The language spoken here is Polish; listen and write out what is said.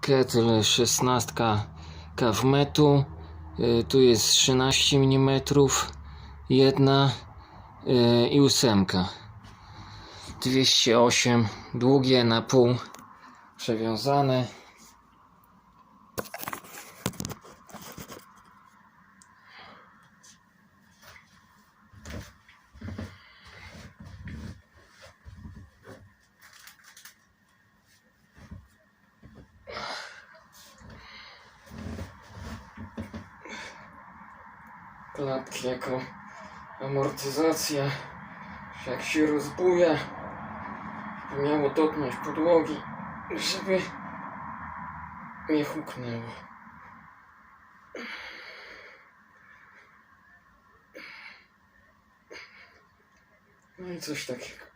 Kettle 16 kawmetu. Y, Tu jest 13 mm. Jedna y, i ósemka. 208 długie na pół przewiązane. Klatki jako amortyzacja. Jak się rozbuja, miało dotknąć podłogi, żeby nie huknęło. No i coś takiego.